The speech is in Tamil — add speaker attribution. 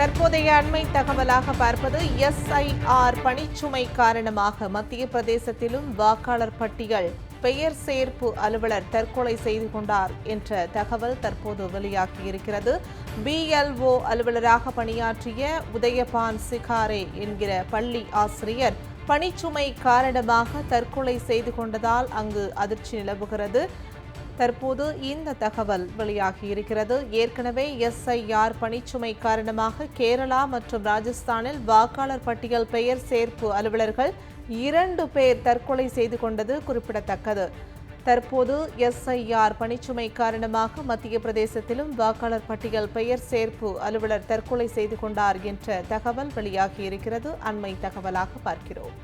Speaker 1: தற்போதைய அண்மை தகவலாக பார்ப்பது எஸ்ஐஆர் பணிச்சுமை காரணமாக மத்திய பிரதேசத்திலும் வாக்காளர் பட்டியல் பெயர் சேர்ப்பு அலுவலர் தற்கொலை செய்து கொண்டார் என்ற தகவல் தற்போது வெளியாகியிருக்கிறது. பிஎல்ஓ அலுவலராக பணியாற்றிய உதயபான் சிகாரே என்கிற பள்ளி ஆசிரியர் பணிச்சுமை காரணமாக தற்கொலை செய்து கொண்டதால் அங்கு அதிர்ச்சி நிலவுகிறது. தற்போது இந்த தகவல் வெளியாகியிருக்கிறது ஏற்கனவே எஸ்ஐஆர் பணிச்சுமை காரணமாக கேரளா மற்றும் ராஜஸ்தானில் வாக்காளர் பட்டியல் பெயர் சேர்ப்பு அலுவலர்கள் இரண்டு பேர் தற்கொலை செய்து கொண்டது குறிப்பிடத்தக்கது. தற்போது எஸ்ஐஆர் பணிச்சுமை காரணமாக மத்திய பிரதேசத்திலும் வாக்காளர் பட்டியல் பெயர் சேர்ப்பு அலுவலர் தற்கொலை செய்து கொண்டார் என்ற தகவல் வெளியாகியிருக்கிறது அண்மை தகவலாக பார்க்கிறோம்.